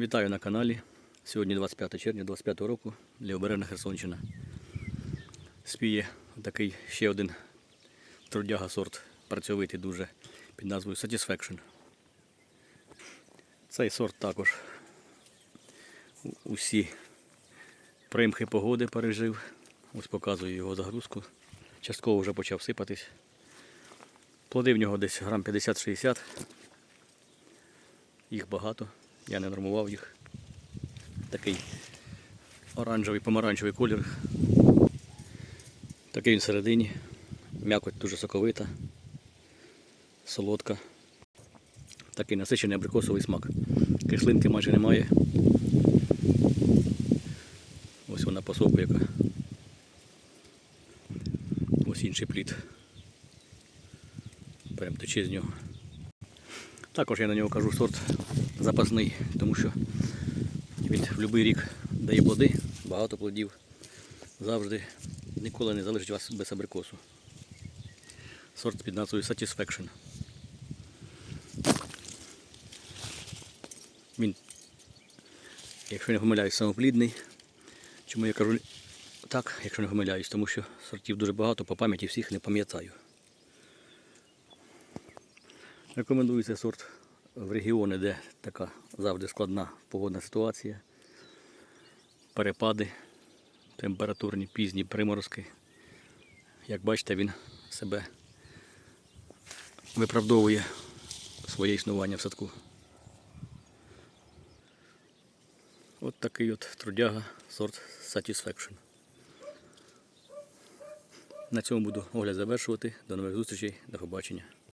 Вітаю на каналі. Сьогодні 25 червня 25 року, Лівобережна Херсонщина. Спіє такий ще один трудяга сорт, працьовитий дуже під назвою Satisfaction. Цей сорт також усі примхи погоди пережив. Ось показую його загрузку. Частково вже почав сипатись. Плоди в нього десь грам 50-60. Їх багато. Я не нормував їх. Такий оранжевий помаранчевий колір. Такий він всередині. М'якоть дуже соковита, солодка. Такий насичений абрикосовий смак. Кислинки майже немає. Ось вона посок. яка. Ось інший плід. Прям тече з нього. Також я на нього кажу сорт запасний, тому що він в будь-який рік дає плоди, багато плодів. Завжди ніколи не залишить вас без абрикосу. Сорт під назвою Satisfaction. Він, якщо не помиляюсь, самоплідний. Чому я кажу так, якщо не помиляюсь, тому що сортів дуже багато, по пам'яті всіх не пам'ятаю. Рекомендується сорт в регіони, де така завжди складна погодна ситуація. Перепади температурні, пізні приморозки. Як бачите, він себе виправдовує своє існування в садку. От такий от трудяга сорт Satisfaction. На цьому буду огляд завершувати. До нових зустрічей, до побачення.